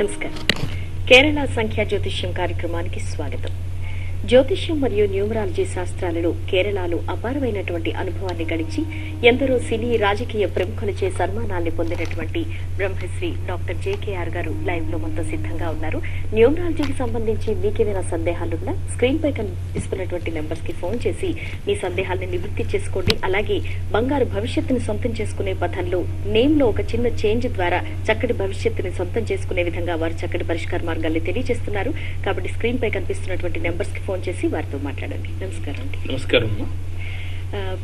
నమస్కారం. కేరళ సంఖ్యా జ్యోతిష్యం కార్యక్రమానికి స్వాగతం. జ్యోతిష్యం మరియు న్యూమరాలజీ శాస్త్రాలలో కేరళలో అపారమైనటువంటి అనుభవాన్ని గడించి ఎందరో సినీ రాజకీయ ప్రముఖులచే సన్మానాల్ని పొందినటువంటి బ్రహ్మశ్రీ డాక్టర్ జేకేఆర్ గారు లైవ్లో మనతో సిద్ధంగా ఉన్నారు. న్యూమరాలజీకి సంబంధించి మీకేమైనా సందేహాలున్నా స్క్రీన్ పై కనిపిస్తున్నటువంటి నెంబర్స్కి ఫోన్ చేసి మీ సందేహాల్ని నివృత్తి చేసుకోండి. అలాగే బంగారు భవిష్యత్తుని సొంతం చేసుకునే పథంలో నేమ్లో ఒక చిన్న చేంజ్ ద్వారా చక్కటి భవిష్యత్తుని సొంతం చేసుకునే విధంగా వారు చక్కటి పరిష్కార మార్గాల్ని తెలియజేస్తున్నారు. కాబట్టి స్క్రీన్ పై కనిపిస్తున్నటువంటి నెంబర్స్కి ఫోన్ చేసి వారితో మాట్లాడండి. నమస్కారం అండి. నమస్కారం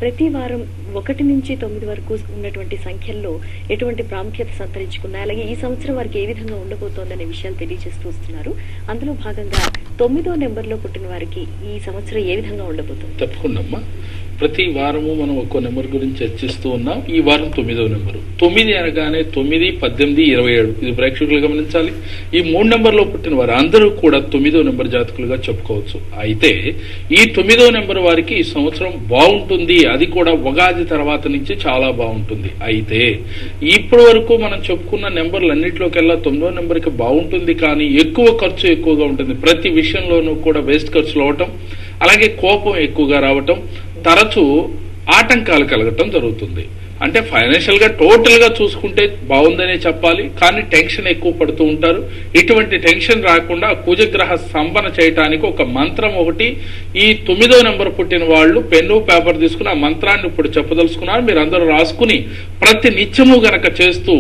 ప్రతి వారం ఒకటి నుంచి తొమ్మిది వరకు ఉన్నటువంటి సంఖ్యల్లో ఎటువంటి ప్రాముఖ్యత సంతరించుకున్నాయి అలాగే ఈ సంవత్సరం వారికి ఏ విధంగా ఉండబోతోందనే విషయాలు తెలియజేస్తూ వస్తున్నారు. అందులో భాగంగా తొమ్మిదో నెంబర్లో పుట్టిన వారికి ఈ సంవత్సరం ఏ విధంగా ఉండబోతుంది? తప్పకుండా అమ్మా. ప్రతి వారము మనం ఒక్కో నెంబర్ గురించి చర్చిస్తూ ఉన్నాం. ఈ వారం తొమ్మిదవ నెంబరు. తొమ్మిది అనగానే తొమ్మిది పద్దెనిమిది ఇరవై ఏడు. ఇది ప్రేక్షకులు గమనించాలి. ఈ మూడు నెంబర్లో పుట్టిన వారు అందరూ కూడా తొమ్మిదో నెంబర్ జాతకులుగా చెప్పుకోవచ్చు. అయితే ఈ తొమ్మిదో నెంబర్ వారికి ఈ సంవత్సరం బాగుంటుంది. అది కూడా ఉగాది తర్వాత నుంచి చాలా బాగుంటుంది. అయితే ఇప్పటి వరకు మనం చెప్పుకున్న నెంబర్లు అన్నింటిలోకెల్లా తొమ్మిదో నెంబర్కి బాగుంటుంది కానీ ఎక్కువ ఖర్చు ఎక్కువగా ఉంటుంది. ప్రతి విషయంలోనూ కూడా వేస్ట్ ఖర్చులు అవటం అలాగే కోపం ఎక్కువగా రావటం తరచూ ఆటంకాలు కలగటం జరుగుతుంది. అంటే ఫైనాన్షియల్గా టోటల్గా చూసుకుంటే బాగుందనే చెప్పాలి. కానీ టెన్షన్ ఎక్కువ పడుతూ ఉంటారు. ఇటువంటి టెన్షన్ రాకుండా కుజగ్రహ స్తంభన చేయటానికి ఒక మంత్రం ఒకటి. ఈ తొమ్మిదో నెంబర్ పుట్టిన వాళ్ళు పెన్ను పేపర్ తీసుకుని ఆ మంత్రాన్ని ఇప్పుడు చెప్పదలుచుకున్నారు. మీరు అందరూ రాసుకుని ప్రతి నిత్యము గనక చేస్తూ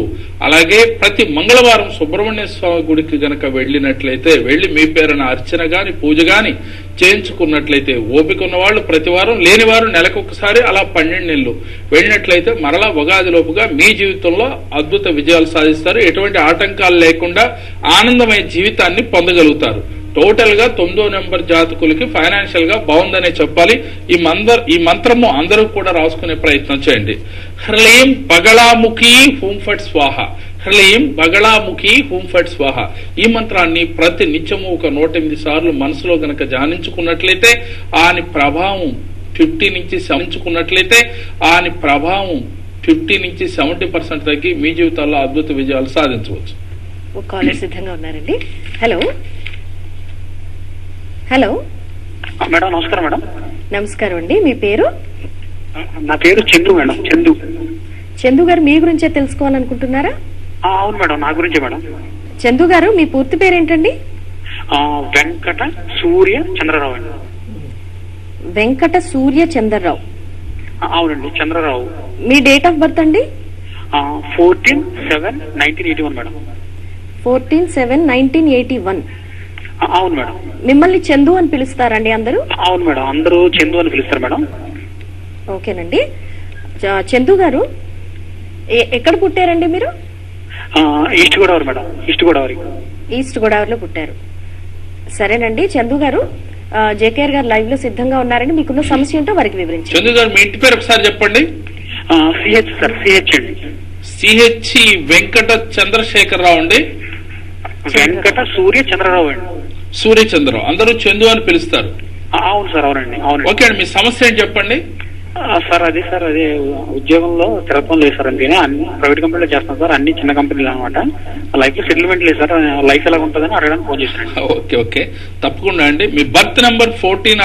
అలాగే ప్రతి మంగళవారం సుబ్రహ్మణ్య స్వామి గుడికి గనక వెళ్ళినట్లయితే వెళ్ళి మీ పేరున అర్చన గాని పూజ గాని చేయించుకున్నట్లయితే ఓపిక ఉన్న వాళ్ళు ప్రతి వారం లేని వారు నెలకొకసారి అలా పన్నెండు నెలలు. వెళ్ళినట్లయితే మరలా ఉగాది లోపుగా మీ జీవితంలో అద్భుత విజయాలు సాధిస్తారు. ఎటువంటి ఆటంకాలు లేకుండా ఆనందమైన జీవితాన్ని పొందగలుగుతారు. టోటల్గా తొమ్మిదో నెంబర్ జాతకులకి ఫైనాన్షియల్గా బాగుందనే చెప్పాలి. ఈ మందర్ ఈ మంత్రము అందరూ కూడా రాసుకునే ప్రయత్నం చేయండి. హ్రీం బగళాముఖి హూంఫట్ స్వాహ. హ్రీం బగళాముఖి హూంఫట్ స్వాహ. ఈ మంత్రాన్ని ప్రతి నిత్యము ఒక నూట ఎనిమిది సార్లు మనసులో గనక ధ్యానించుకున్నట్లయితే ఆని ప్రభావం ఫిఫ్టీ నుంచి సమించుకున్నట్లయితే ఆని ప్రభావం ఫిఫ్టీ నుంచి సెవెంటీ పర్సెంట్ తగ్గి మీ జీవితాల్లో అద్భుత విజయాలు సాధించవచ్చు. ఒక కాలర్ సిద్ధంగా ఉన్నారండి. హలో హలో మేడం నమస్కారం మేడం. నమస్కారం అండి. మీ పేరు? నా పేరు చందు మేడం చందు. చందు గారు మీ గురించే తెలుసుకోవాలనుకుంటున్నారా? ఆ, అవును మేడం నా గురించే మేడం. చందు గారు మీ పూర్తి పేరేంటండి? ఆ, వెంకట సూర్య చంద్రరావు అండి. వెంకట సూర్య చంద్రరావు. అవునండి చంద్రరావు. మీ డేట్ ఆఫ్ బర్త్ అండి? Fourteen seven nineteen eighty one madam. Fourteen seven nineteen eighty one అవును మేడం. మిమ్మల్ని చందు అని పిలుస్తారండి అందరూ? అవును మేడం అందరూ చందు అని పిలుస్తారు మేడం. ఓకేనండి. చందు గారు ఎక్కడ పుట్టారండి మీరు? East Godavari madam east Godavari. East గోదావరిలో పుట్టారు. సరేనండి చందు గారు జేకేఆర్ గారు లైవ్లో సిద్ధంగా ఉన్నారని మీకున్న సమస్య ఏంటో వారికి వివరించండి. చందు గారు మీ ఇంటి పేరు ఒకసారి చెప్పండి. సిహెచ్ సార్ సిహెచ్ అండి. సిహెచ్ వెంకట చంద్రశేఖరరావు అండి. వెంకట సూర్య చంద్రరావు అండి. సూర్యచంద్రరావు. అందరూ చందు అని పిలుస్తారు. అవును సార్ అవునండి అవునండి. ఓకే అండి మీ సమస్య ఏంటి చెప్పండి. సార్ అదే సార్ అదే ఉద్యోగంలో స్థిరత్వం లేదు సార్ అంతేనే అన్ని ప్రైవేట్ కంపెనీలో చేస్తాం సార్ అన్ని చిన్న కంపెనీలు అనమాట లైఫ్లో సెటిల్మెంట్ లేదు సార్ లైఫ్ ఎలా ఉంటుందని అడగడానికి ఫోన్ చేశాను. Okay okay. తప్పకుండా అండి. మీ బర్త్ నెంబర్ ఫోర్టీన్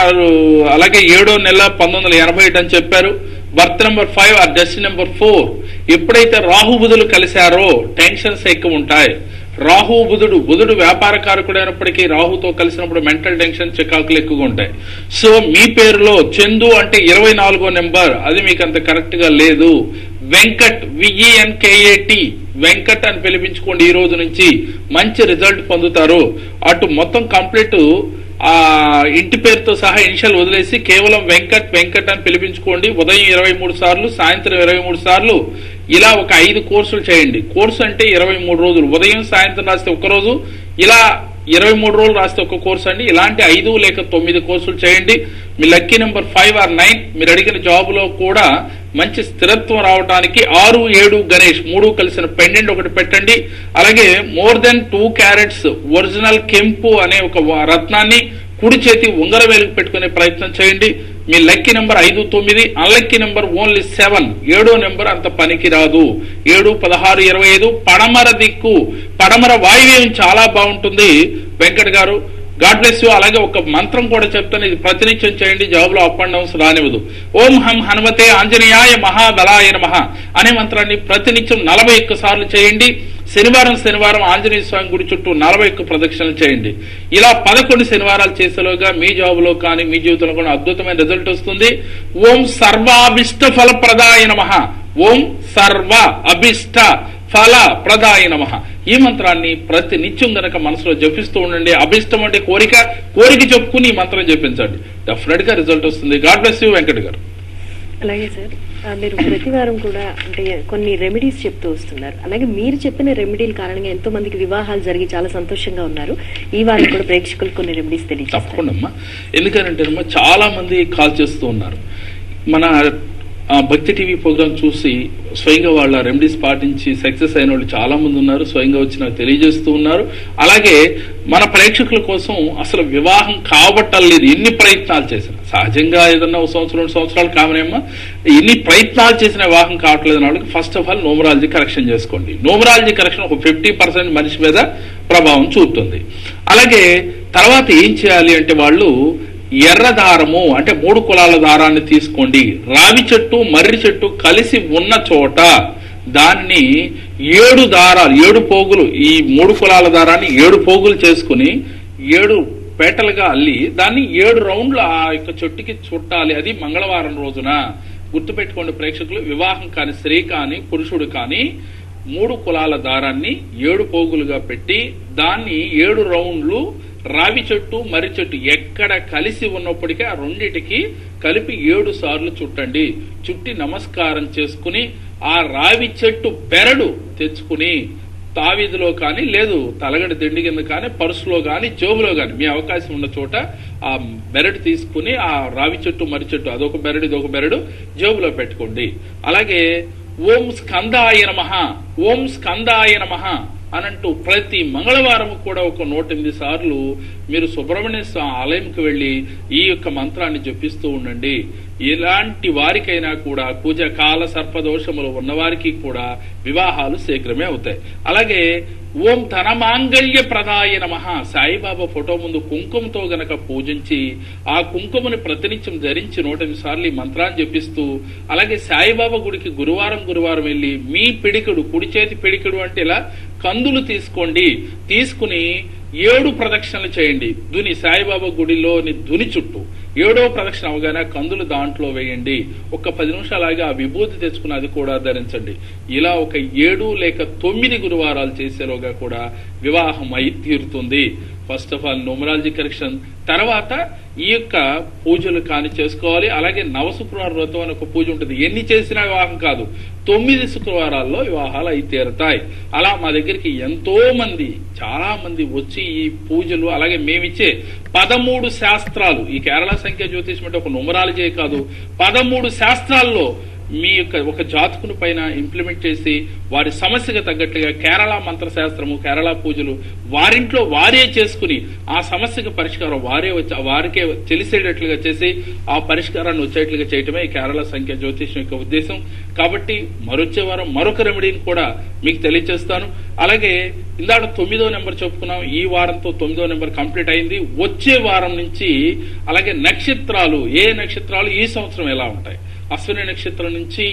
అలాగే ఏడో నెల పంతొమ్మిది వందల ఎనభై అని చెప్పారు. బర్త్ నెంబర్ ఫైవ్ ఆ డెస్ట్ నెంబర్ ఫోర్ ఎప్పుడైతే రాహుబుధులు కలిశారో టెన్షన్స్ ఎక్కువ ఉంటాయి. రాహు బుధుడు బుధుడు వ్యాపార కారకుడైనప్పటికీ రాహుతో కలిసినప్పుడు మెంటల్ టెన్షన్ చికాకులు ఎక్కువగా ఉంటాయి. సో మీ పేరులో చందు అంటే ఇరవై నాలుగో నెంబర్. అది మీకు అంత కరెక్ట్గా లేదు. వెంకట్ విఈఎన్కేఏటి వెంకట్ అని పిలిపించుకోండి ఈ రోజు నుంచి. మంచి రిజల్ట్ పొందుతారు. అటు మొత్తం కంప్లీట్ ఆ ఇంటి పేరుతో సహా ఇనిషియల్ వదిలేసి కేవలం వెంకట్ వెంకట్ అని పిలిపించుకోండి. ఉదయం ఇరవై మూడు సార్లు సాయంత్రం ఇరవై మూడు సార్లు. ఇలా ఒక ఐదు కోర్సులు చేయండి. కోర్సు అంటే ఇరవై మూడు రోజులు. ఉదయం సాయంత్రం రాస్తే ఒకరోజు ఇలా ఇరవై మూడు రోజులు రాస్తే ఒక కోర్సు అండి. ఇలాంటి ఐదు లేక తొమ్మిది కోర్సులు చేయండి. మీ lucky number five or nine. మీరు అడిగిన జాబ్లో కూడా మంచి స్థిరత్వం రావడానికి ఆరు ఏడు గణేష్ మూడు కలిసిన పెండెంట్ ఒకటి పెట్టండి. అలాగే more then two carats original కెంపు అనే ఒక రత్నాన్ని కుడి చేతి ఉంగరవేలుకు పెట్టుకునే ప్రయత్నం చేయండి. మీ లక్కీ నెంబర్ ఐదు తొమ్మిది అన్లక్కీ నెంబర్ ఓన్లీ సెవెన్. ఏడో నెంబర్ అంత పనికి రాదు ఏడు పదహారు ఇరవై ఐదు పడమర దిక్కు. పడమర వాయువ్యం చాలా బాగుంటుంది. వెంకట్ గారు గాడ్ బ్లెస్ యూ. అలాగే ఒక మంత్రం కూడా చెప్తాను. ఇది ప్రతినిత్యం చేయండి. జాబ్లో అప్ అండ్ డౌన్స్ రానివ్వదు. ఓం హం హనుమతే ఆంజనేయాయ మహాబలాయ మహా అనే మంత్రాన్ని ప్రతినిత్యం నలభై ఒక్క సార్లు చేయండి. శనివారం శనివారం ఆంజనేయ స్వామి గుడి చుట్టూ నలభై ఒక్క ప్రదక్షిణలు చేయండి. ఇలా పదకొండు శనివారాలు చేసేలోగా మీ జాబులో కానీ మీ జీవితంలో కూడా అద్భుతమైన రిజల్ట్ వస్తుంది. ఓం సర్వాభిష్ట ఫలప్రదాయ నమః. ఓం సర్వ అభిష్ట ఫల ప్రదాయ నమ. ఈ మంత్రాన్ని ప్రతి నిత్యం గనక మనసులో జపిస్తూ ఉండండి. అభిష్టం అంటే కోరిక. కోరిక చెప్పుకుని ఈ మంత్రం జపించండి. డెఫినెట్గా రిజల్ట్ వస్తుంది. గాడ్ బ్లెస్ యూ వెంకట్ గారు. అలాగే సార్. మీరు ప్రతి వారం కూడా అంటే కొన్ని రెమెడీస్ చెప్తూ వస్తున్నారు. అలాగే మీరు చెప్పిన రెమెడీల కారణంగా ఎంతో మందికి వివాహాలు జరిగి చాలా సంతోషంగా ఉన్నారు. ఈ వారం కూడా ప్రేక్షకులు కొన్ని రెమెడీస్ తెలియజేస్తారు. తప్పకుండా అమ్మా. ఎందుకంటే చాలా మంది కాల్ చేస్తూ ఉన్నారు. మన ఆ, భక్తి టీవీ ప్రోగ్రామ్ చూసి స్వయంగా వాళ్ళ రెమెడీస్ పాటించి సక్సెస్ అయిన వాళ్ళు చాలా మంది ఉన్నారు. స్వయంగా వచ్చి నాకు తెలియజేస్తూ ఉన్నారు. అలాగే మన ప్రేక్షకుల కోసం అసలు వివాహం కావట్టలేదు. ఎన్ని ప్రయత్నాలు చేసినా. సహజంగా ఏదన్నా ఒక సంవత్సరం రెండు సంవత్సరాలు కావనేమ్మా ఎన్ని ప్రయత్నాలు చేసిన వివాహం కావట్లేదు వాళ్ళకి first of all numerology correction చేసుకోండి. నోమరాలజీ కరెక్షన్ ఒక ఫిఫ్టీ పర్సెంట్ మనిషి మీద ప్రభావం చూపుతుంది. అలాగే తర్వాత ఏం చేయాలి అంటే వాళ్ళు ఎర్ర దారము అంటే మూడు కులాల దారాన్ని తీసుకోండి. రావి చెట్టు మర్రి చెట్టు కలిసి ఉన్న చోట దాన్ని ఏడు దారాలు ఏడు పోగులు ఈ మూడు కులాల దారాన్ని ఏడు పోగులు చేసుకుని ఏడు పేటలుగా అల్లి దాన్ని ఏడు రౌండ్లు ఆ యొక్క చెట్టుకి చుట్టాలి. అది మంగళవారం రోజున. గుర్తుపెట్టుకోండి ప్రేక్షకులు వివాహం కాని స్త్రీ కానీ పురుషుడు కానీ మూడు కులాల దారాన్ని ఏడు పోగులుగా పెట్టి దాన్ని ఏడు రౌండ్లు రావి చెట్టు మర్రి చెట్టు ఎక్కడ కలిసి ఉన్నప్పటికీ ఆ రెండిటికి కలిపి ఏడు సార్లు చుట్టండి. చుట్టి నమస్కారం చేసుకుని ఆ రావి చెట్టు బెరడు తెచ్చుకుని తావీధిలో కానీ లేదు తలగడి దిండి కింద కానీ పర్సులో కానీ జోబులో కానీ మీ అవకాశం ఉన్న చోట ఆ బెరడు తీసుకుని ఆ రావి చెట్టు మర్రి చెట్టు అదొక బెరడు ఇదొక బెరడు జోబులో పెట్టుకోండి. అలాగే ఓం స్కందాయ మహా ఓం స్కందాయ మహా అనంటూ ప్రతి మంగళవారం కూడా ఒక నూట ఎనిమిది సార్లు మీరు సుబ్రహ్మణ్య స్వామి ఆలయంకి వెళ్ళి ఈ యొక్క మంత్రాన్ని జపిస్తూ ఉండండి. ఎలాంటి వారికైనా కూడా కుజ కాల సర్పదోషములు ఉన్నవారికి కూడా వివాహాలు శీఘ్రమే అవుతాయి. అలాగే ఓం ధనమాంగళ్య ప్రదాయ నమ సాయిబాబా ఫోటో ముందు కుంకుమతో గనక పూజించి ఆ కుంకుమని ప్రతినిత్యం ధరించి నూట సార్లు ఈ మంత్రాన్ని జపిస్తూ అలాగే సాయిబాబా గుడికి గురువారం గురువారం వెళ్ళి మీ పిడికిడు కుడి చేతి పిడికిడు అంటే ఇలా కందులు తీసుకోండి. తీసుకుని ఏడు ప్రదక్షిణలు చేయండి. దుని సాయిబాబా గుడిలోని దుని చుట్టూ ఏడో ప్రదక్షిణ అవగానే కందులు దాంట్లో వేయండి. ఒక పది నిమిషాలాగా ఆ విభూతి తెచ్చుకుని అది కూడా ధరించండి. ఇలా ఒక ఏడు లేక తొమ్మిది గురువారాలు చేసేలోగా కూడా వివాహం అయి తీరుతుంది first of all numerology correction తర్వాత ఈ యొక్క పూజలు కాని చేసుకోవాలి. అలాగే నవ శుక్రవారం వ్రతం అని ఒక పూజ ఉంటుంది. ఎన్ని చేసినా వివాహం కాదు. తొమ్మిది శుక్రవారాల్లో వివాహాలు అయి తీరుతాయి అలా మా దగ్గరికి ఎంతో మంది చాలా మంది వచ్చి ఈ పూజలు అలాగే మేమిచ్చే పదమూడు శాస్త్రాలు ఈ కేరళ సంఖ్య జ్యోతిష్యం అంటే ఒక నుమరాలజీ కాదు. పదమూడు శాస్త్రాల్లో మీ యొక్క ఒక జాతకుని పైన ఇంప్లిమెంట్ చేసి వారి సమస్యకు తగ్గట్టుగా కేరళ మంత్రశాస్త్రము కేరళ పూజలు వారింట్లో వారే చేసుకుని ఆ సమస్యకు పరిష్కారం వారే వచ్చి వారికే తెలిసేటట్లుగా చేసి ఆ పరిష్కారాన్ని వచ్చేట్లుగా చేయటమే ఈ కేరళ సంఖ్య జ్యోతిషం యొక్క ఉద్దేశం. కాబట్టి మరొచ్చే వారం మరొక రెమెడీని కూడా మీకు తెలియజేస్తాను అలాగే ఇందాక తొమ్మిదో నెంబర్ చెప్పుకున్నాం ఈ వారంతో తొమ్మిదో నెంబర్ కంప్లీట్ అయింది. వచ్చే వారం నుంచి అలాగే నక్షత్రాలు ఏ నక్షత్రాలు ఈ సంవత్సరం ఎలా ఉంటాయి? అశ్విని నక్షత్రం నుంచి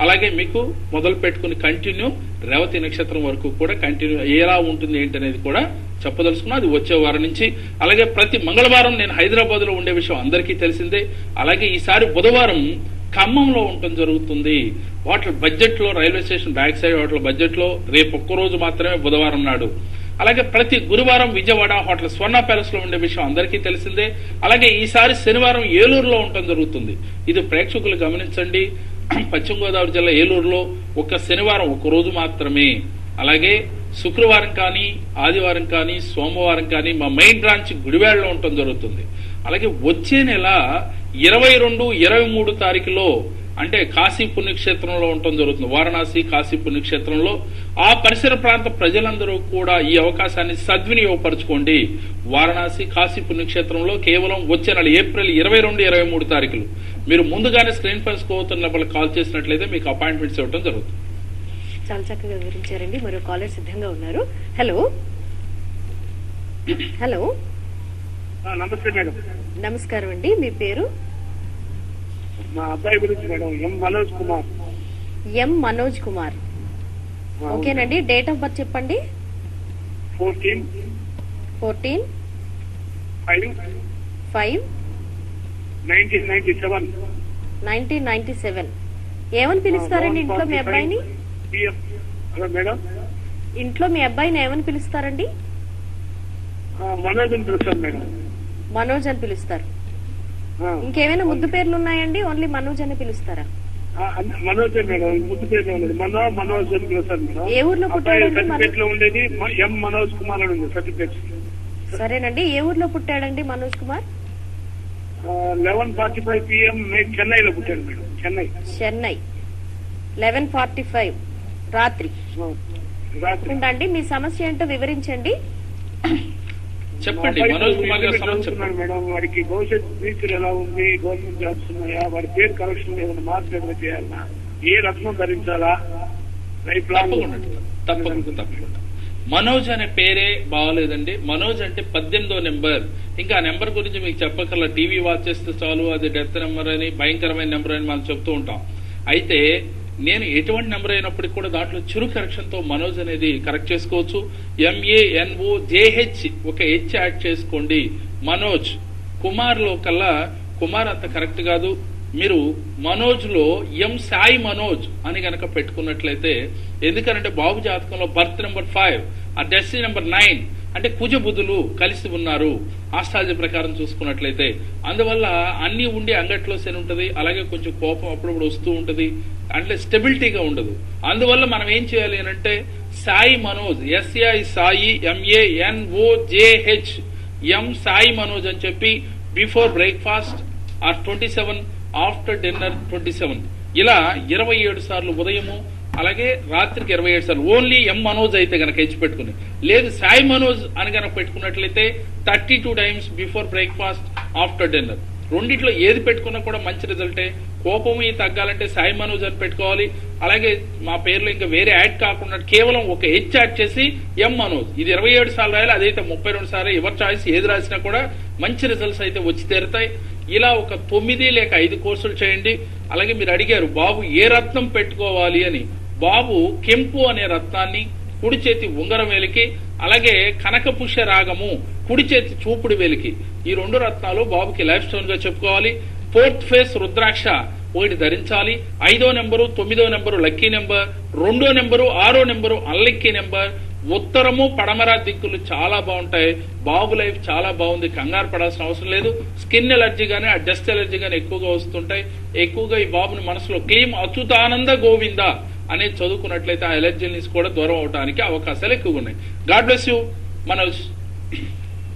అలాగే మీకు మొదలు పెట్టుకుని కంటిన్యూ రేవతి నక్షత్రం వరకు కూడా కంటిన్యూ ఎలా ఉంటుంది ఏంటి అనేది కూడా చెప్పదలుచుకున్నా. అది వచ్చే వారం నుంచి. అలాగే ప్రతి మంగళవారం నేను హైదరాబాద్లో ఉండే విషయం అందరికీ తెలిసిందే. అలాగే ఈసారి బుధవారం ఖమ్మంలో ఉండటం జరుగుతుంది. వాటి బడ్జెట్లో రైల్వే స్టేషన్ బ్యాక్ సైడ్ వాటి బడ్జెట్లో రేపు ఒక్క రోజు మాత్రమే బుధవారం నాడు అలాగే ప్రతి గురువారం విజయవాడ హోటల్ స్వర్ణ ప్యాలెస్లో ఉండే విషయం అందరికీ తెలిసిందే. అలాగే ఈసారి శనివారం ఏలూరులో ఉండటం జరుగుతుంది. ఇది ప్రేక్షకులు గమనించండి. పశ్చిమ గోదావరి జిల్లా ఏలూరులో ఒక శనివారం ఒక రోజు మాత్రమే. అలాగే శుక్రవారం కానీ ఆదివారం కానీ సోమవారం కానీ మా మెయిన్ బ్రాంచ్ గుడివాడలో ఉండటం జరుగుతుంది. అలాగే వచ్చే నెల ఇరవై రెండు ఇరవై మూడు తారీఖులో అంటే కాశీ పుణ్యక్షేత్రంలో ఉండటం జరుగుతుంది. వారణాసి కాశీ పుణ్యక్షేత్రంలో ఆ పరిసర ప్రాంత ప్రజలందరూ కూడా ఈ అవకాశాన్ని సద్వినియోగపరచుకోండి. వారణాసి కాశీ పుణ్యక్షేత్రంలో కేవలం వచ్చే నెల ఏప్రిల్ ఇరవై రెండు ఇరవై మూడు తారీఖులు. మీరు ముందుగానే స్క్రీన్ పై స్కోతున్న కాల్ చేసినట్లయితే మీకు అపాయింట్మెంట్స్ ఇవ్వడం జరుగుతుంది. చాలా చక్కగా వివరించారండి. మరో కాలర్ సిద్ధంగా ఉన్నారు. హలో. హలో. నమస్తే మేడం. నమస్కారం అండి. మీ పేరు? మా అబ్బాయి గురించి madam M Manoj Kumar. M Manoj Kumar. ఓకేనండి డేట్ ఆఫ్ బర్త్ చెప్పండి. Fourteen. Fourteen. Five. Five. Nineteen ninety seven. Nineteen ninety seven. ఏమని పిలుస్తారండి ఇంట్లో మీ అబ్బాయిని? మేడం. ఇంట్లో మీ అబ్బాయిని ఏమని పిలుస్తారండి? మనోజ్ అని పిలుస్తాను మేడం. మనోజ్ అని పిలుస్తారు. ఇంకేమైనా ముద్దు పేర్లు ఉన్నాయండి? ఓన్లీ మనోజ్ అని పిలుస్తారా? మనోజ్ మేడం? ముద్దు పేరు ఉండేది మనో మనోజ్ అని పిలుస్తాను మేడం. ఏ ఊర్లో పుట్టాడండి మనోజ్? సర్టిఫికేట్లో ఉండేది మ- ఎం మనోజ్ కుమార్ అని ఉంది సర్టిఫికేట్ సరేనండి. ఏ ఊర్లో పుట్టాడండి Manoj Kumar? Eleven forty five PM చెన్నైలో పుట్టాను madam. Chennai. Chennai. Eleven forty five. రాత్రి. రాత్రి. ఉండండి మీ సమస్య ఏంటో వివరించండి. చెప్పండి మనోజ్ కుమార్ గారు సమస్య మేడం వాడికి భవిష్యత్ ఫ్యూచర్ ఎలా ఉంది గవర్నమెంట్ జాబ్స్ ఉన్నాయా వాడి పేరు కరెక్షన్ ఏదైనా మార్పు చేయాలా ఏ రత్నం ధరించాలా లైఫ్ లాంగ్ తప్పకుండా తప్పకుండా మనోజ్ అనే పేరే బాగోలేదండి. మనోజ్ అంటే పద్దెనిమిదో నెంబర్. ఇంకా ఆ నెంబర్ గురించి మీకు చెప్పకల్లా టీవీ వాచ్ చేస్తే చాలు అది డెత్ నెంబర్ అని భయంకరమైన నెంబర్ అని మనం చెప్తూ ఉంటాం. అయితే నేను ఎటువంటి నెంబర్ అయినప్పటికీ కూడా దాంట్లో చిరు కరెక్షన్తో మనోజ్ అనేది కరెక్ట్ చేసుకోవచ్చు. ఎంఏఎన్ఓ జేహెచ్ ఒక హెచ్ యాడ్ చేసుకోండి. మనోజ్ కుమార్లో కల్లా కుమార్ అంత కరెక్ట్ కాదు. మీరు మనోజ్లో ఎం సాయి మనోజ్ అని గనక పెట్టుకున్నట్లయితే ఎందుకనంటే బాబు జాతకంలో బర్త్ నెంబర్ ఫైవ్ ఆ డెస్టినీ నెంబర్ నైన్ అంటే కుజబుధులు కలిసి ఉన్నారు. ఆస్ట్రాలజీ ప్రకారం చూసుకున్నట్లయితే. అందువల్ల అన్ని ఉండి అంగట్లో శని ఉంటుంది అలాగే కొంచెం కోపం అప్పుడప్పుడు వస్తూ ఉంటుంది. అంటే స్టెబిలిటీగా ఉండదు. అందువల్ల మనం ఏం చేయాలి అని అంటే Sai Manoj S I Sai M A N O J H M Sai Manoj అని చెప్పి before breakfast or twenty seven after dinner twenty seven. ఇలా ఇరవై ఏడు సార్లు ఉదయము అలాగే రాత్రికి ఇరవై ఏడు సార్లు. ఓన్లీ ఎం మనోజ్ అయితే గనక హెచ్చి పెట్టుకుని. లేదు సాయి మనోజ్ అని గనక పెట్టుకున్నట్లయితే thirty two times before breakfast after dinner. రెండిట్లో ఏది పెట్టుకున్నా కూడా మంచి రిజల్టే. కోపం ఈ తగ్గాలంటే సాయి మనోజ్ అని పెట్టుకోవాలి. అలాగే మా పేర్లో ఇంకా వేరే యాడ్ కాకుండా కేవలం ఒక హెచ్ యాడ్ చేసి ఎం మనోజ్ ఇది ఇరవై ఏడు సార్లు రాయాలి అదైతే ముప్పై రెండు సార్లు. ఎవరి చాయిస్ ఏది రాసినా కూడా మంచి రిజల్ట్స్ అయితే వచ్చి తీరుతాయి. ఇలా ఒక తొమ్మిది లేక ఐదు కోర్సులు చేయండి. అలాగే మీరు అడిగారు బాబు ఏ రత్నం పెట్టుకోవాలి? అని. బాబు కెంపు అనే రత్నాన్ని కుడి చేతి ఉంగరం వేలికి అలాగే కనకపుష్య రాగము కుడి చేతి చూపుడు వేలికి. ఈ రెండు రత్నాలు బాబుకి లైఫ్ స్టోన్గా చెప్పుకోవాలి. ఫోర్త్ ఫేస్ రుద్రాక్ష ఒకటి ధరించాలి. ఐదో నెంబరు తొమ్మిదో నెంబరు లక్కీ నెంబర్ రెండో నెంబరు ఆరో నెంబరు అన్లక్కీ నెంబర్. ఉత్తరము పడమర దిక్కులు చాలా బాగుంటాయి. బాబు లైఫ్ చాలా బాగుంది. కంగారు పడాల్సిన అవసరం లేదు. స్కిన్ ఎలర్జీ గానీ ఆ డస్ట్ ఎలర్జీ గానీ ఎక్కువగా వస్తుంటాయి. ఎక్కువగా ఈ బాబుని మనసులో క్లీమ్ అచ్యుతానంద గోవింద అనేది చదువుకున్నట్లయితే ఆ ఎలర్జీ నుంచి కూడా దూరం అవడానికి అవకాశాలు ఎక్కువగా ఉన్నాయి. గాడ్ బ్లెస్ యూ మనోజ్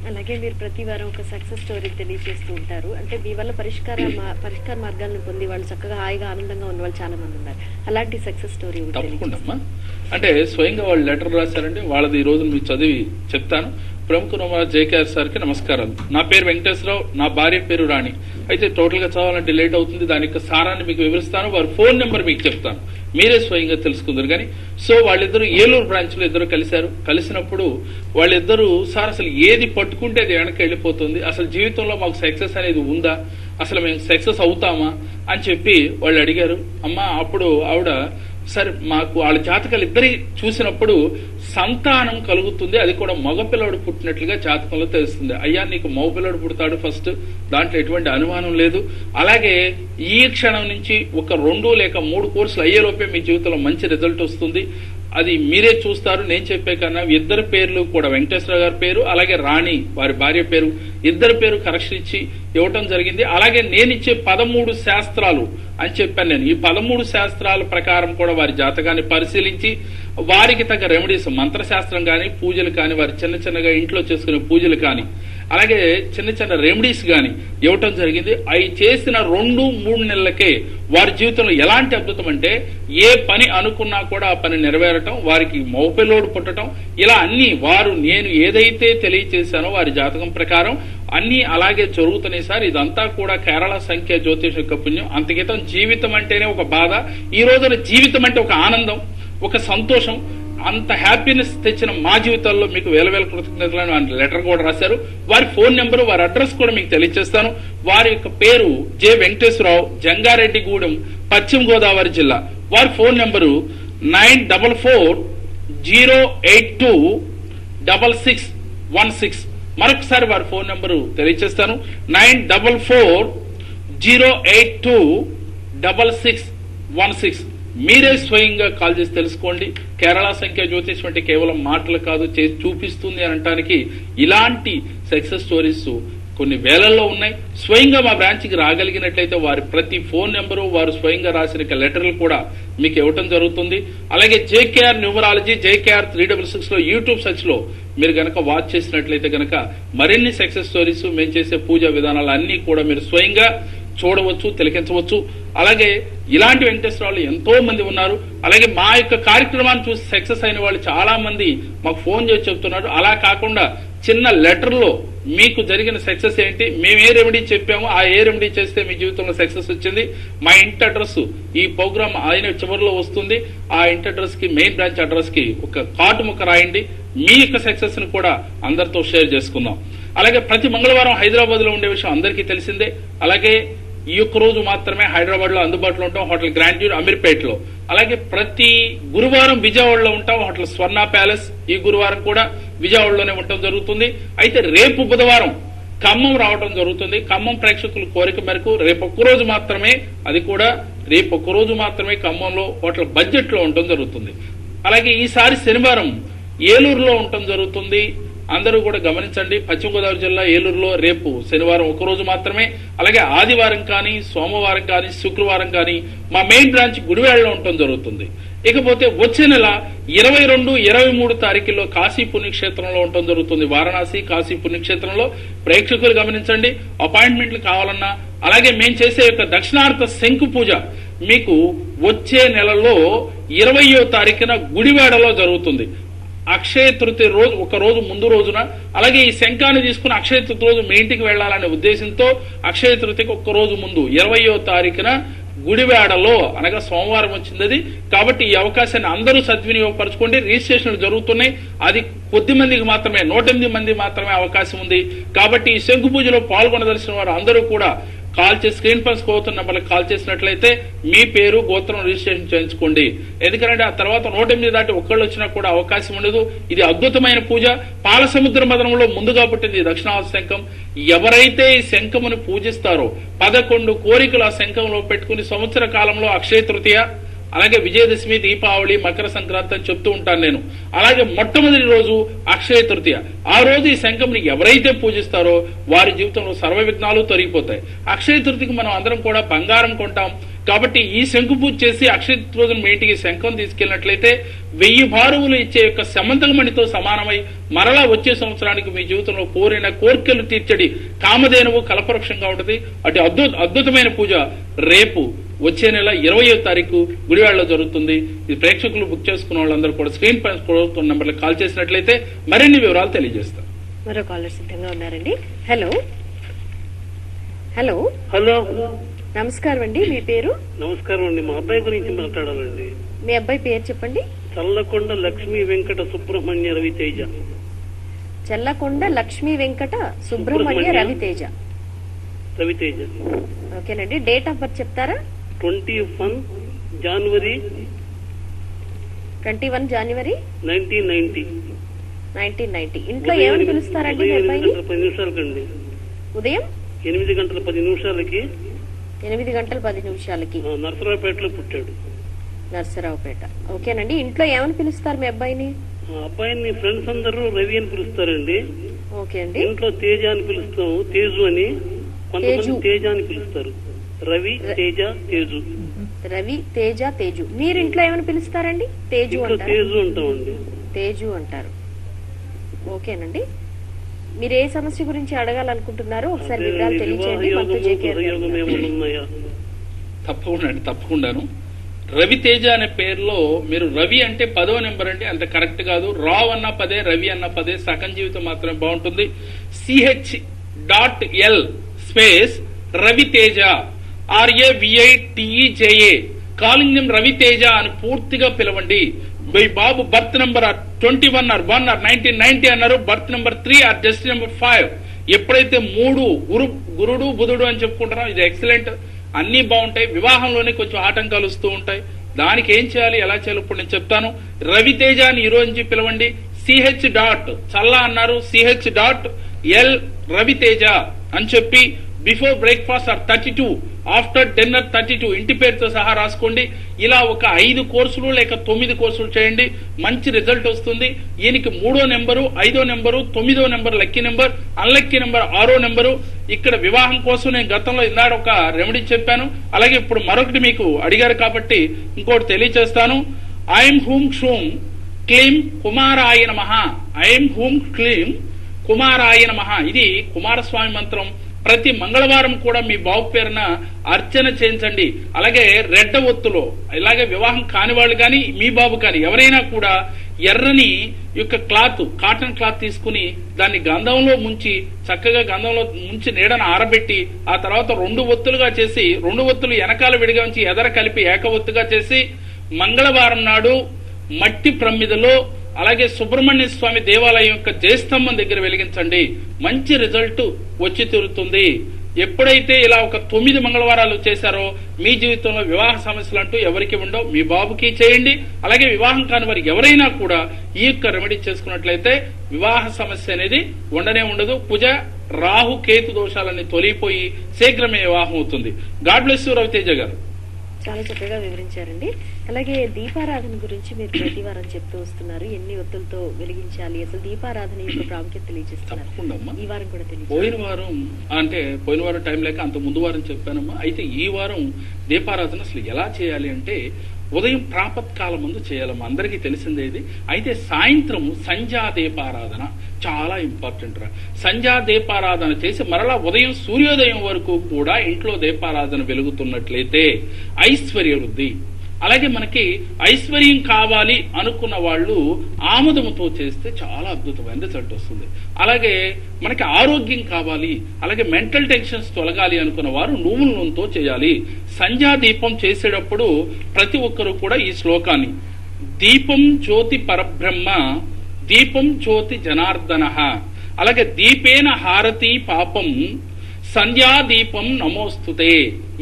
అలాగే మీరు ప్రతి వారం ఒక సక్సెస్ స్టోరీ తెలియజేస్తూ ఉంటారు. అంటే మీ వల్ల పరిష్కార పరిష్కార మార్గాలను పొంది వాళ్ళు చక్కగా హాయిగా ఆనందంగా ఉన్న వాళ్ళు చాలా మంది ఉన్నారు. అలాంటి సక్సెస్ స్టోరీ తప్పకుండా అంటే స్వయంగా వాళ్ళు లెటర్ రాశారంటే వాళ్ళది ఈ రోజు మీకు చదివి చెప్తాను. ప్రముఖ నోమా జేకేఆర్ సార్కి నమస్కారాలు. నా పేరు వెంకటేశ్వరరావు నా భార్య పేరు రాణి. అయితే టోటల్గా చదవాలంటే లేట్ అవుతుంది. దాని యొక్క సారాన్ని మీకు వివరిస్తాను. వారి ఫోన్ నెంబర్ మీకు చెప్తాను. మీరే స్వయంగా తెలుసుకుందరు. కానీ సో వాళ్ళిద్దరు ఏలూరు బ్రాంచ్లో ఇద్దరు కలిశారు. కలిసినప్పుడు వాళ్ళిద్దరూ సార్ అసలు ఏది పట్టుకుంటే అది వెనక్కి వెళ్ళిపోతుంది? అసలు జీవితంలో మాకు సక్సెస్ అనేది ఉందా? అసలు మేము సక్సెస్ అవుతామా? అని చెప్పి వాళ్ళు అడిగారు. అమ్మా అప్పుడు ఆవిడ సరే మాకు వాళ్ళ జాతకాలు ఇద్దరి చూసినప్పుడు సంతానం కలుగుతుంది. అది కూడా మగపిల్లడు పుట్టినట్లుగా జాతకంలో తెలుస్తుంది. అయ్యా నీకు మగపిల్లడు పుడతాడు ఫస్ట్. దాంట్లో ఎటువంటి అనుమానం లేదు. అలాగే ఈ క్షణం నుంచి ఒక రెండు లేక మూడు కోర్సులు అయ్యేలోపే మీ జీవితంలో మంచి రిజల్ట్ వస్తుంది. అది మీరే చూస్తారు నేను చెప్పే కన్నా ఇద్దరు పేర్లు కూడా వెంకటేశ్వర గారి పేరు అలాగే రాణి వారి భార్య పేరు ఇద్దరు పేరు కరెక్షన్ ఇచ్చి ఇవ్వటం జరిగింది. అలాగే నేను ఇచ్చే పదమూడు శాస్త్రాలు అని చెప్పాను నేను. ఈ పదమూడు శాస్త్రాల ప్రకారం కూడా వారి జాతకాన్ని పరిశీలించి వారికి తగ్గ రెమెడీస్ మంత్రశాస్త్రం కానీ పూజలు కానీ వారి చిన్న చిన్నగా ఇంట్లో చేసుకునే పూజలు కానీ అలాగే చిన్న చిన్న రెమెడీస్ కానీ ఇవ్వటం జరిగింది. అవి చేసిన రెండు మూడు నెలలకే వారి జీవితంలో ఎలాంటి అద్భుతం అంటే ఏ పని అనుకున్నా కూడా ఆ పని నెరవేరటం వారికి మౌపిలోడు పుట్టడం ఇలా అన్ని వారు నేను ఏదైతే తెలియచేశానో వారి జాతకం ప్రకారం అన్ని అలాగే జరుగుతున్నాయి సార్. ఇదంతా కూడా కేరళ సంఖ్య జ్యోతిష యొక్క పుణ్యం. అంతకితం జీవితం అంటేనే ఒక బాధ ఈ రోజున జీవితం అంటే ఒక ఆనందం ఒక సంతోషం. అంత హ్యాపీనెస్ తెచ్చిన మా జీవితాల్లో మీకు వేల వేల కృతజ్ఞతలను లెటర్ కూడా రాశారు. వారి ఫోన్ నెంబర్ వారి అడ్రస్ కూడా మీకు తెలియజేస్తాను. వారి యొక్క పేరు జె వెంకటేశ్వరరావు జంగారెడ్డిగూడెం పశ్చిమ గోదావరి జిల్లా. వారి phone number nine double four zero eight two double six one six. మరొకసారి వారి ఫోన్ నెంబరు తెలియజేస్తాను. Nine double four zero eight two double six one six. మీరే స్వయంగా కాల్ చేసి తెలుసుకోండి. కేరళ సంఖ్య జ్యోతిష్ అంటే కేవలం మాటలు కాదు చేసి చూపిస్తుంది అని అనటానికి ఇలాంటి సక్సెస్ స్టోరీస్ కొన్ని వేలల్లో ఉన్నాయి. స్వయంగా మా బ్రాంచ్కి రాగలిగినట్లయితే వారి ప్రతి ఫోన్ నెంబరు వారు స్వయంగా రాసిన లెటర్లు కూడా మీకు ఇవ్వటం జరుగుతుంది. అలాగే J K R numerology J K R three double సిక్స్లో యూట్యూబ్ సర్చ్లో మీరు గనక వాచ్ చేసినట్లయితే గనక మరిన్ని సక్సెస్ స్టోరీస్ మేము చేసే పూజా విధానాలు అన్ని కూడా మీరు స్వయంగా చూడవచ్చు తిలకించవచ్చు. అలాగే ఇలాంటి వెంకటేశ్వరరావు ఎంతో మంది ఉన్నారు. అలాగే మా యొక్క కార్యక్రమాన్ని చూసి సక్సెస్ అయిన వాళ్ళు చాలా మంది మాకు ఫోన్ చేసి చెప్తున్నారు. అలా కాకుండా చిన్న లెటర్లో మీకు జరిగిన సక్సెస్ ఏంటి మేము ఏ రెమెడీ చెప్పామో ఆ ఏ రెమెడీ చేస్తే మీ జీవితంలో సక్సెస్ వచ్చింది. మా ఇంటి అడ్రస్ ఈ ప్రోగ్రామ్ ఆయన చివరిలో వస్తుంది. ఆ ఇంటి అడ్రస్కి మెయిన్ బ్రాంచ్ అడ్రస్కి ఒక కార్డు ముక్క రాయండి. మీ యొక్క సక్సెస్ని కూడా అందరితో షేర్ చేసుకుందాం. అలాగే ప్రతి మంగళవారం హైదరాబాద్లో ఉండే విషయం అందరికీ తెలిసిందే. అలాగే ఈ ఒక్క రోజు మాత్రమే హైదరాబాద్లో అందుబాటులో ఉంటాం హోటల్ గ్రాండ్యూర్ అమీర్పేట్లో. అలాగే ప్రతి గురువారం విజయవాడలో ఉంటాం హోటల్ స్వర్ణ ప్యాలెస్. ఈ గురువారం కూడా విజయవాడలోనే ఉండటం జరుగుతుంది. అయితే రేపు బుధవారం ఖమ్మం రావడం జరుగుతుంది. ఖమ్మం ప్రేక్షకుల కోరిక మేరకు రేపు ఒక్క రోజు మాత్రమే అది కూడా రేపు ఒక్క రోజు మాత్రమే ఖమ్మంలో హోటల్ బడ్జెట్లో ఉండటం జరుగుతుంది. అలాగే ఈసారి శనివారం ఏలూరులో ఉండటం జరుగుతుంది. అందరూ కూడా గమనించండి. పశ్చిమ గోదావరి జిల్లా ఏలూరులో రేపు శనివారం ఒకరోజు మాత్రమే అలాగే ఆదివారం కానీ సోమవారం కానీ శుక్రవారం కానీ మా మెయిన్ బ్రాంచ్ గుడివాడలో ఉండటం జరుగుతుంది. ఇకపోతే వచ్చే నెల ఇరవై రెండు ఇరవై మూడు తారీఖుల్లో కాశీ పుణ్యక్షేత్రంలో ఉండటం జరుగుతుంది. వారణాసి కాశీ పుణ్యక్షేత్రంలో ప్రేక్షకులు గమనించండి. అపాయింట్మెంట్లు కావాలన్నా అలాగే మేము చేసే యొక్క దక్షిణార్థ శంకు పూజ మీకు వచ్చే నెలలో ఇరవయో తారీఖున గుడివాడలో జరుగుతుంది. అక్షయ తృతీయ రోజు ఒక రోజు ముందు రోజున అలాగే ఈ శంఖాన్ని తీసుకుని అక్షయ తృతీయ రోజు మీ ఇంటికి వెళ్ళాలనే ఉద్దేశంతో అక్షయ తృతీయకి ఒక్క రోజు ముందు ఇరవయో తారీఖున గుడివాడలో అనగా సోమవారం వచ్చింది అది కాబట్టి ఈ అవకాశాన్ని అందరూ సద్వినియోగపరచుకోండి. రిజిస్ట్రేషన్లు జరుగుతున్నాయి. అది కొద్ది మందికి మాత్రమే నూట ఎనిమిది మంది మాత్రమే అవకాశం ఉంది. కాబట్టి ఈ శంకు పూజలో పాల్గొనదలసిన వారు అందరూ కూడా కాల్ చేసి స్క్రీన్ పర్స్ కోతున్న నెంబర్కి కాల్ చేసినట్లయితే మీ పేరు గోత్రం రిజిస్ట్రేషన్ చేయించుకోండి. ఎందుకంటే ఆ తర్వాత నూట ఎనిమిది దాటి ఒక్కళ్ళు వచ్చినా కూడా అవకాశం ఉండదు. ఇది అద్భుతమైన పూజ. పాల సముద్ర మదనంలో ముందుగా పుట్టింది ఈ దక్షిణావతి శంఖం. ఎవరైతే ఈ శంఖముని పూజిస్తారో పదకొండు కోరికలు ఆ శంఖంలో పెట్టుకుని సంవత్సర కాలంలో అక్షయ తృతీయ అలాగే విజయదశమి దీపావళి మకర సంక్రాంతి అని చెప్తూ ఉంటాను నేను. అలాగే మొట్టమొదటి రోజు అక్షయ తృతీయ. ఆ రోజు ఈ శంఖంని ఎవరైతే పూజిస్తారో వారి జీవితంలో సర్వ విఘ్నాలు తొలగిపోతాయి. అక్షయ తృతీయకి మనం అందరం కూడా బంగారం కొంటాం. కాబట్టి ఈ శంకు పూజ చేసి అక్షయ రోజున మీ ఇంటికి శంఖం తీసుకెళ్ళినట్లయితే వెయ్యి భారువులు ఇచ్చే యొక్క సమంతకమణితో సమానమై మరలా వచ్చే సంవత్సరానికి మీ జీవితంలో కోరిన కోరికలు తీర్చడి కామధేనువు కలపవృక్షంగా ఉంటుంది. అటు అద్భుత అద్భుతమైన పూజ రేపు. వచ్చే నెల ఇరవయో తారీఖు గుడివాడలో జరుగుతుంది. ఇది ప్రేక్షకులు బుక్ చేసుకున్న వాళ్ళందరూ కూడా స్క్రీన్ పై ప్రభుత్వం నంబర్లకు కాల్ చేసినట్లయితే మరిన్ని వివరాలు తెలియజేస్తారు మరో కాలర్ సిద్ధంగా ఉన్నారండి. హలో. హలో. హలో. నమస్కారం అండి మీ పేరు? నమస్కారం అండి. మా అబ్బాయి గురించి మాట్లాడాలండి. మీ అబ్బాయి పేరు చెప్పండి. చల్లకొండ లక్ష్మీ వెంకట సుబ్రహ్మణ్య రవితేజ. చల్లకొండ లక్ష్మీ వెంకట సుబ్రహ్మణ్య సుబ్రహ్మణ్య. రవితేజ. రవితేజ. ఓకేనండి. డేట్ ఆఫ్ బర్త్ చెప్తారా? Twenty one January twenty one January nineteen ninety nineteen ninety ఇంట్లో ఏమని పిలుస్తారండి పది నిమిషాలకండి. ఉదయం? ఎనిమిది గంటల పది నిమిషాలకి ఎనిమిది గంటల పది నిమిషాలకి. నరసరావుపేటలో పుట్టాడు. నర్సరావుపేట. ఓకేనండి. ఇంట్లో ఏమని పిలుస్తారు మీ అబ్బాయిని? అబ్బాయిని ఫ్రెండ్స్ అందరూ రవి అని పిలుస్తారండి. ఓకే అండి. ఇంట్లో తేజ అని పిలుస్తాము. తేజు అని కొంతమంది. తేజ అని పిలుస్తారు. రవి తేజ తేజు. రవి తేజ తేజు. మీరు ఇంట్లో ఏమని పిలుస్తారండి? తేజు తేజు అంటామండి తేజు అంటారు. ఓకేనండి. మీరు ఏ సమస్య గురించి అడగాలనుకుంటున్నారో ఒకసారి వివరాలు మనతో ఉన్నాయా తప్పకుండా అండి తప్పకుండాను రవితేజ అనే పేరులో మీరు రవి అంటే పదో నెంబర్ అంటే అంత కరెక్ట్ కాదు. రావ్ అన్న పదే రవి అన్న పదే సగం జీవితం మాత్రమే బాగుంటుంది. C H dot L space Raviteja R A V I T E J A calling Raviteja అని పూర్తిగా పిలవండి. మీ బాబు birth number twenty one or one or nineteen ninety అన్నారు. Birth number three or just number five. ఎప్పుడైతే మూడు గురు గురుడు బుధుడు అని చెప్పుకుంటారో ఇది ఎక్సలెంట్. అన్ని బాగుంటాయి. వివాహంలోనే కొంచెం ఆటంకాలు వస్తూ ఉంటాయి. దానికి ఏం చేయాలి? ఎలా చేయాలి? ఇప్పుడు నేను చెప్తాను. రవితేజ అని ఈ రోజు నుంచి పిలవండి. సిహెచ్ డాట్ చల్లా అన్నారు. సిహెచ్ డాట్ ఎల్ రవితేజ అని చెప్పి before breakfast or thirty two after dinner thirty two. ఇంటి పేరుతో సహా రాసుకోండి. ఇలా ఒక ఐదు కోర్సులు లేక తొమ్మిది కోర్సులు చేయండి. మంచి రిజల్ట్ వస్తుంది. ఈయనకి మూడో నెంబరు ఐదో నెంబరు తొమ్మిదో number lucky number unlucky number ఆరో నెంబరు. ఇక్కడ వివాహం కోసం నేను గతంలో ఇందాడ ఒక రెమెడీ చెప్పాను. అలాగే ఇప్పుడు మరొకటి మీకు అడిగారు కాబట్టి ఇంకోటి తెలియచేస్తాను. ఐఎమ్ హూమ్ షూమ్ క్లీం కుమారాయ మహా ఐఎమ్ హూమ్ క్లీం కుమారాయ మహా ఇది కుమారస్వామి మంత్రం. ప్రతి మంగళవారం కూడా మీ బాబు పేరున అర్చన చేయించండి. అలాగే రెడ్డ ఒత్తులో ఇలాగే వివాహం కాని వాళ్ళు కానీ మీ బాబు కానీ ఎవరైనా కూడా ఎర్రని యొక్క క్లాత్ కాటన్ క్లాత్ తీసుకుని దాన్ని గంధంలో ముంచి చక్కగా గంధంలో ముంచి నీడను ఆరబెట్టి ఆ తర్వాత రెండు ఒత్తులుగా చేసి రెండు ఒత్తులు వెనకాల విడిగా ఉంచి ఎదర కలిపి ఏక ఒత్తుగా చేసి మంగళవారం నాడు మట్టి ప్రమిదలో అలాగే సుబ్రహ్మణ్య స్వామి దేవాలయం యొక్క జయస్తంభం దగ్గర వెలిగించండి. మంచి రిజల్ట్ వచ్చి తీరుతుంది. ఎప్పుడైతే ఇలా ఒక తొమ్మిది మంగళవారాలు చేశారో మీ జీవితంలో వివాహ సమస్యలు అంటూ ఎవరికి ఉండవు మీ బాబుకి చేయండి. అలాగే వివాహం కాని వారికి ఎవరైనా కూడా ఈ యొక్క రెమెడీ చేసుకున్నట్లయితే వివాహ సమస్య అనేది ఉండనే ఉండదు. పూజ రాహు కేతు దోషాలన్నీ తొలిగిపోయి శీఘ్రమే వివాహం అవుతుంది. గాడ్ బ్లెస్ రవితేజ గారు. చాలా చక్కగా వివరించారండి. అలాగే దీపారాధన గురించి మీరు ప్రతి వారం చెప్తూ వస్తున్నారు. ఎన్ని ఒత్తులతో వెలిగించాలి? అసలు దీపారాధన యొక్క ప్రాముఖ్యత తెలియజేస్తున్నారు. ఈ వారం కూడా తెలియజేస్తారు పోయిన వారం అంటే పోయిన వారం టైం లేక అంత ముందు వారం చెప్పానమ్మా. అయితే ఈ వారం దీపారాధన అసలు ఎలా చేయాలి అంటే ఉదయం ప్రాపత్కాలం ముందు చేయాలమ్మా. అందరికీ తెలిసిందేది అయితే సాయంత్రం సంధ్యాదీపారాధన చాలా ఇంపార్టెంట్ రా. సంధ్యా దీపారాధన చేసి మరలా ఉదయం సూర్యోదయం వరకు కూడా ఇంట్లో దీపారాధన వెలుగుతున్నట్లయితే ఐశ్వర్య వృద్ధి అలాగే మనకి ఐశ్వర్యం కావాలి అనుకున్న వాళ్ళు ఆముదముతో చేస్తే చాలా అద్భుతమైన రిజల్ట్ వస్తుంది. అలాగే మనకి ఆరోగ్యం కావాలి అలాగే మెంటల్ టెన్షన్స్ తొలగాలి అనుకున్న వారు నువ్వుల నూనెతో చేయాలి. సంధ్యాదీపం చేసేటప్పుడు ప్రతి ఒక్కరూ కూడా ఈ శ్లోకాన్ని దీపం జ్యోతి పరబ్రహ్మ దీపం జ్యోతి జనార్దన అలాగే దీపేన హారతి పాపం సంధ్యాదీపం నమోస్తుతే.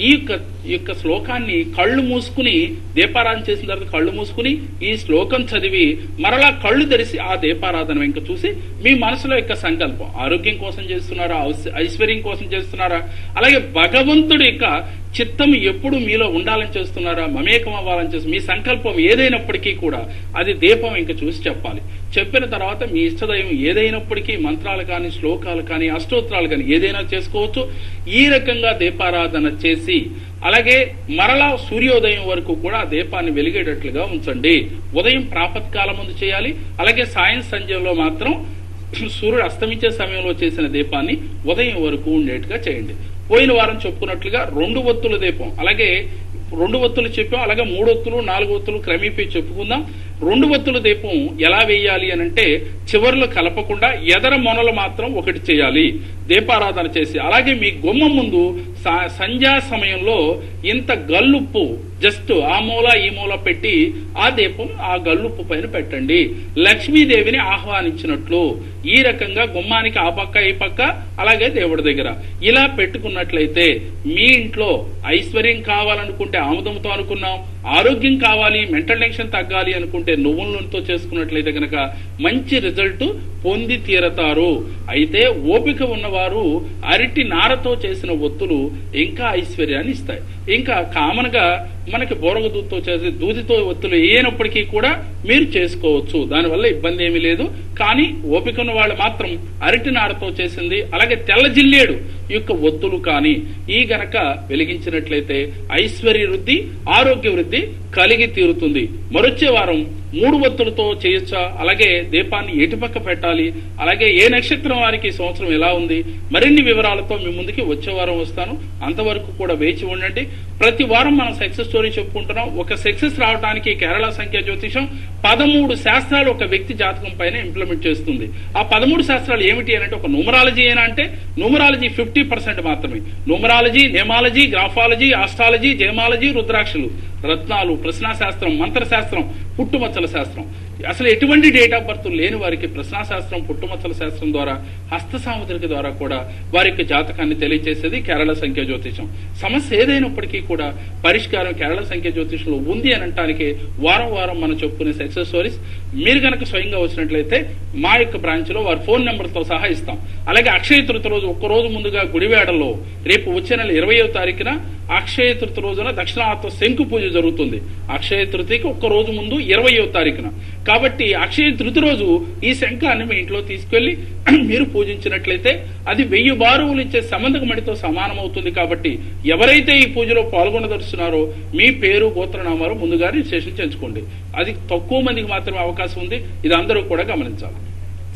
ఈ యొక్క యొక్క శ్లోకాన్ని కళ్ళు మూసుకుని దీపారాధన చేసిన తర్వాత కళ్ళు మూసుకుని ఈ శ్లోకం చదివి మరలా కళ్ళు తెరిచి ఆ దీపారాధన వెంక చూసి మీ మనసులో యొక్క సంకల్పం ఆరోగ్యం కోసం చేస్తున్నారా ఐశ్వర్యం కోసం చేస్తున్నారా? అలాగే భగవంతుడి యొక్క చిత్తం ఎప్పుడు మీలో ఉండాలని చేస్తున్నారా మమేకం అవ్వాలని చేసి మీ సంకల్పం ఏదైనప్పటికీ కూడా అది దీపం ఇంక చూసి చెప్పాలి. చెప్పిన తర్వాత మీ ఇష్టదైవం ఏదైనప్పటికీ మంత్రాలు కానీ శ్లోకాలు కానీ అష్టోత్తరాలు కానీ ఏదైనా చేసుకోవచ్చు. ఈ రకంగా దీపారాధన చేసి అలాగే మరలా సూర్యోదయం వరకు కూడా ఆ దీపాన్ని వెలిగేటట్లుగా ఉంచండి. ఉదయం ప్రాపత్కాలం ముందు చేయాలి. అలాగే సాయం సంధ్యలో మాత్రం సూర్యుడు అస్తమించే సమయంలో చేసిన దీపాన్ని ఉదయం వరకు ఉండేట్టుగా చేయండి. పోయిన వారం చెప్పుకున్నట్లుగా రెండు ఒత్తుల దీపం. అలాగే రెండు ఒత్తులు చెప్పాం అలాగే మూడు ఒత్తులు నాలుగు ఒత్తులు క్రమేపీ చెప్పుకుందాం. రెండు వత్తుల దీపం ఎలా వేయాలి అని అంటే చివర్లు కలపకుండా ఎదర మొనలు మాత్రం ఒకటి చేయాలి. దీపారాధన చేసి అలాగే మీ గుమ్మ ముందు సా- సంధ్యా సమయంలో ఇంత గల్లుప్పు జస్ట్ ఆ మూల ఈ మూల పెట్టి ఆ దీపం ఆ గల్లుప్పు పైన పెట్టండి. లక్ష్మీదేవిని ఆహ్వానించినట్లు ఈ రకంగా గుమ్మానికి ఆ పక్క ఈ పక్క అలాగే దేవుడి దగ్గర. ఇలా పెట్టుకున్నట్లయితే మీ ఇంట్లో ఐశ్వర్యం కావాలనుకుంటే ఆముదంతో అనుకున్నాం ఆరోగ్యం కావాలి మెంటల్ టెన్షన్ తగ్గాలి అనుకుంటే నువ్వుల నూనెతో చేసుకున్నట్లయితే గనక మంచి రిజల్ట్ పొంది తీరతారు. అయితే ఓపిక ఉన్నవారు అరటి నారతో చేసిన ఒత్తులు ఇంకా ఐశ్వర్యాన్ని ఇస్తాయి. ఇంకా కామన్గా మనకి బోరగ దూతో చేసే దూదితో ఒత్తులు ఏనప్పటికీ కూడా మీరు చేసుకోవచ్చు. దానివల్ల ఇబ్బంది ఏమీ లేదు. కానీ ఓపిక ఉన్న వాళ్ళు మాత్రం అరటి నారతో చేసింది అలాగే తెల్ల జిల్లేడు యొక్క ఒత్తులు కానీ ఈ గనక వెలిగించినట్లయితే ఐశ్వర్య వృద్ధి ఆరోగ్య వృద్ధి కలిగి తీరుతుంది. మరొచ్చే వారం మూడు ఒత్తులతో చేయొచ్చా అలాగే దీపాన్ని ఎటుపక్క పెట్టాలి? అలాగే ఏ నక్షత్రం వారికి సంవత్సరం ఎలా ఉంది? మరిన్ని వివరాలతో మీ ముందుకి వచ్చే వారం వస్తాను. అంతవరకు కూడా వేచి ఉండండి. ప్రతి వారం మనం సక్సెస్ స్టోరీ చెప్పుకుంటున్నాం. ఒక సక్సెస్ రావడానికి కేరళ సంఖ్య జ్యోతిషం పదమూడు శాస్త్రాలు ఒక వ్యక్తి జాతకం పైన ఇంప్లిమెంట్ చేస్తుంది. ఆ పదమూడు శాస్త్రాలు ఏమిటి అని అంటే ఒక న్యూమరాలజీ అయినా అంటే న్యూమరాలజీ ఫిఫ్టీ పర్సెంట్ మాత్రమే. Numerology nameology graphology astrology gemology రుద్రాక్షలు. రత్నాలు ప్రశ్నాశాస్త్రం మంత్రశాస్త్రం పుట్టుమచ్చలు పుట్టుమచ్చల శాస్త్రం అసలు ఎటువంటి డేట్ ఆఫ్ బర్త్ లేని వారికి ప్రశ్నాశాస్త్రం పుట్టుమచ్చల శాస్త్రం ద్వారా హస్త సాముద్రిక ద్వారా కూడా వారికి జాతకాన్ని తెలియజేసేది కేరళ సంఖ్య జ్యోతిషం. సమస్య ఏదైనప్పటికీ కూడా పరిష్కారం కేరళ సంఖ్య జ్యోతిషంలో ఉంది అని అనటానికి వారం వారం మనం చెప్పుకునే సక్సెస్ స్టోరీస్ మీరు గనక స్వయంగా వచ్చినట్లయితే మా యొక్క బ్రాంచ్లో వారి ఫోన్ నెంబర్తో సహా ఇస్తాం. అలాగే అక్షయ తృత రోజు ఒక్క రోజు ముందుగా గుడివేడలో రేపు వచ్చే నెల ఇరవయో తారీఖున అక్షయ తృత రోజున దక్షిణాత్వ శంకు పూజ జరుగుతుంది. అక్షయ తృతీకి ఒక్క రోజు ముందు ఇరవయో తారీఖున. కాబట్టి అక్షయ తృతి రోజు ఈ శంఖాన్ని మీ ఇంట్లో తీసుకెళ్ళి మీరు పూజించినట్లయితే అది వెయ్యి బారువులు ఇచ్చే సంబంధక మడితో సమానం అవుతుంది కాబట్టి ఎవరైతే ఈ పూజలో పాల్గొనదలుచున్నారో మీ పేరు గోత్రనామాలు ముందుగా రిజిస్ట్రేషన్ చేయించుకోండి. అది తక్కువ మందికి మాత్రమే అవకాశం ఉంది. ఇది అందరూ కూడా గమనించాలి.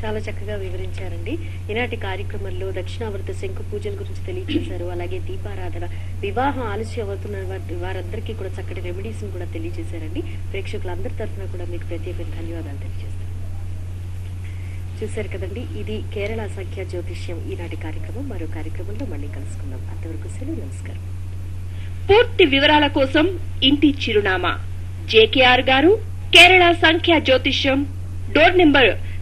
చాలా చక్కగా వివరించారండి. ఈనాటి కార్యక్రమంలో దక్షిణావర్త శంకు పూజల గురించి తెలియజేశారు. అలాగే దీపారాధన వివాహం ఆలస్యం అవుతున్న వారి- వారందరికీ కూడా చక్కటి రెమెడీస్ కూడా తెలియజేశారండి. ప్రేక్షకులందరి తరఫున కూడా మీకు ప్రత్యేక ధన్యవాదాలు తెలియజేస్తాను. చూశారు కదండి ఇది కేరళ సంఖ్య జ్యోతిష్యం ఈనాటి కార్యక్రమం. మరో కార్యక్రమంలో మళ్ళీ కలుసుకుందాం. అంతవరకు సెలవు నమస్కారం. పూర్తి వివరాల కోసం ఇంటి చిరునామా. జేకేఆర్ గారు కేరళ సంఖ్య జ్యోతిష్యం డోర్ నెంబర్